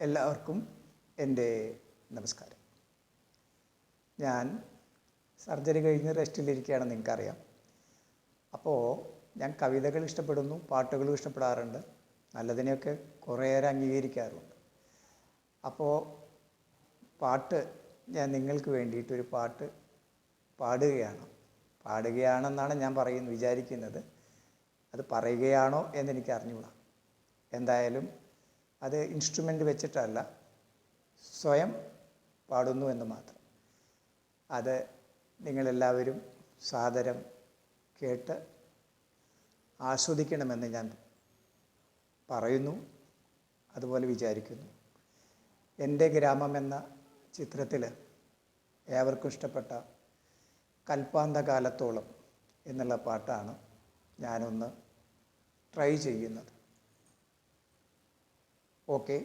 എല്ലാവർക്കും എന്റെ നമസ്കാരം. ഞാൻ സർജറി കഴിഞ്ഞ് റെസ്റ്റിലിരിക്കുകയാണെന്ന് നിങ്ങൾക്കറിയാം. അപ്പോൾ ഞാൻ കവിതകൾ ഇഷ്ടപ്പെടുന്നു പാട്ടുകളും ഇഷ്ടപ്പെടാറുണ്ട്. നല്ലതിനെയൊക്കെ കുറേയേറെ അംഗീകരിക്കാറുണ്ട്. അപ്പോൾ പാട്ട് ഞാൻ നിങ്ങൾക്ക് വേണ്ടിയിട്ടൊരു പാട്ട് പാടുകയാണ്. പാടുകയാണെന്നാണ് ഞാൻ പറയുന്നത് വിചാരിക്കുന്നത്. അത് പറയുകയാണോ എന്നെനിക്ക് അറിഞ്ഞുകൂടാ എന്തായാലും അത് ഇൻസ്ട്രുമെന്റ് വെച്ചിട്ടല്ല. സ്വയം പാടുന്നു എന്ന് മാത്രം. അത് നിങ്ങളെല്ലാവരും സാദരം കേട്ട് ആസ്വദിക്കണമെന്ന് ഞാൻ പറയുന്നു. അതുപോലെ വിചാരിക്കുന്നു. എന്റെ ഗ്രാമം എന്ന ചിത്രത്തിൽ ഏവർക്കും ഇഷ്ടപ്പെട്ട കൽപ്പാന്തകാലത്തോളം എന്നുള്ള പാട്ടാണ് ഞാനൊന്ന് ട്രൈ ചെയ്യുന്നത്. ഓക്കെ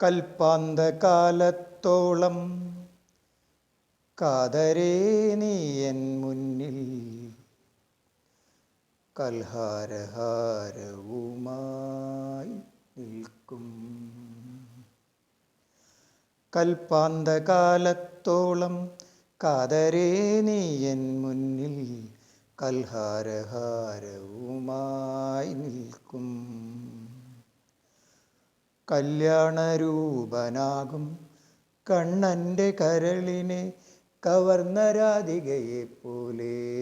കൽപ്പാന്തകാലത്തോളം കാതരേ നീ എൻ മുന്നിൽ കൽഹാരഹാരവുമായി നിൽക്കും. കൽപ്പാന്തകാലത്തോളം കാതരേ നീ എൻ മുന്നിൽ കൽഹാരഹാരവുമായി നിൽക്കും. കല്യാണരൂപനാകും കണ്ണന്റെ കരളിനെ കവർന്ന രാധികയെ പോലെ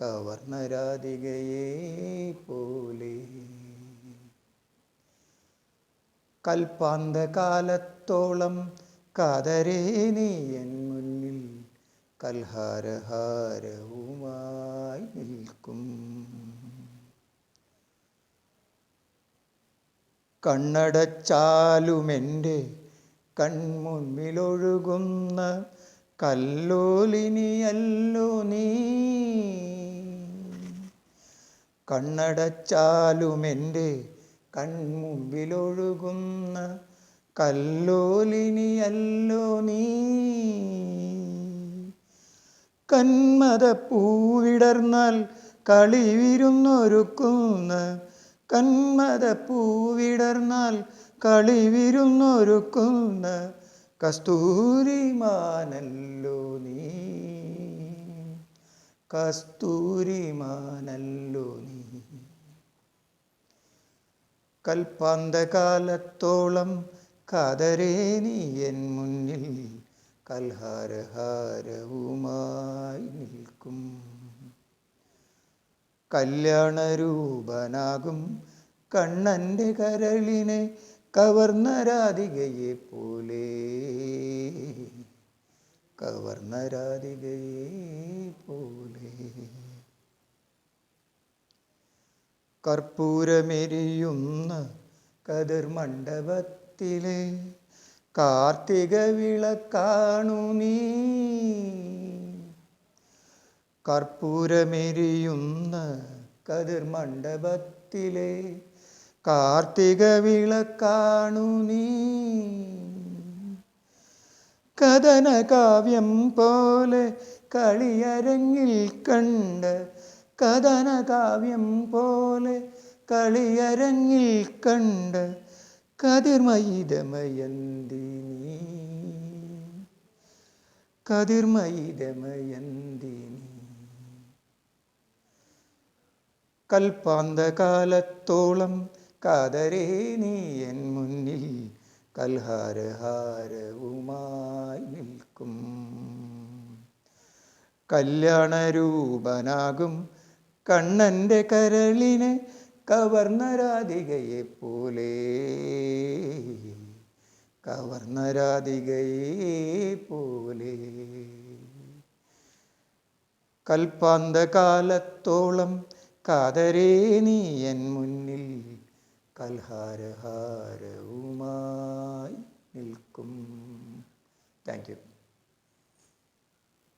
കവർന്ന രാധികയെ പോലെ കൽപ്പാന്തകാലത്തോളം കാതരേ നീ എൻ കൽഹാരഹാരവുമായി നിൽക്കും. കണ്ണടച്ചാലുമെന്റെ കൺമുൻപിലൊഴുകുന്ന കല്ലോലിനിയല്ലോ നീ. കണ്ണടച്ചാലുമെന്റെ കൺമുമ്പിലൊഴുകുന്ന കല്ലോലിനിയല്ലോ നീ. കന്മതപ്പൂവിടർന്നാൽ കളി വിരുന്നൊരുക്കുന്ന കന്മതപ്പൂവിടർന്നാൽ കളി വിരുന്നൊരുക്കുന്ന കസ്തൂരിമാനല്ലോ നീ. കസ്തൂരിമാനല്ലോ നീ. കൽപ്പാന്തകാലത്തോളം കാതരേ നീ എൻ മുന്നിൽ കൽഹാരഹാരവുമായി നിൽക്കും കല്യാണരൂപനാകും. കണ്ണന്റെ കരളിനെ കവർന്ന രാധികയെ പോലെ. കവർന്ന രാധികയെ പോലെ. കർപ്പൂരമെരിയുന്ന കതിർ മണ്ഡപത്തിലെ കാർത്തിക വിളക്കാണു നീ കർപ്പൂരമെരിയുന്ന കതിർമണ്ഡപത്തിലെ കാർത്തിക വിളക്കാണു നീ. കഥന കാവ്യം പോലെ കളിയരങ്ങിൽ കണ്ട് കഥന കാവ്യം പോലെ കളിയരങ്ങിൽ കണ്ട് കതിർമയിതമയന്തി നീ. കതിർമയിതമയന്തി നീ. കൽപ്പാന്തകാലത്തോളം കാതരേ നീ എൻ മുന്നിൽ കൽഹാരഹാരവുമായി നിൽക്കും. കല്യാണരൂപനാകും കണ്ണന്റെ കരളിനെ കവർണരാധികയെ രാധികയെ പോലെ. കവർണരാധികയെ രാധികയെ പോലെ. കൽപ്പാന്തകാലത്തോളം കാതരേ നീ എൻ മുന്നിൽ കൽഹാരഹാരവുമായി നിൽക്കും. Thank you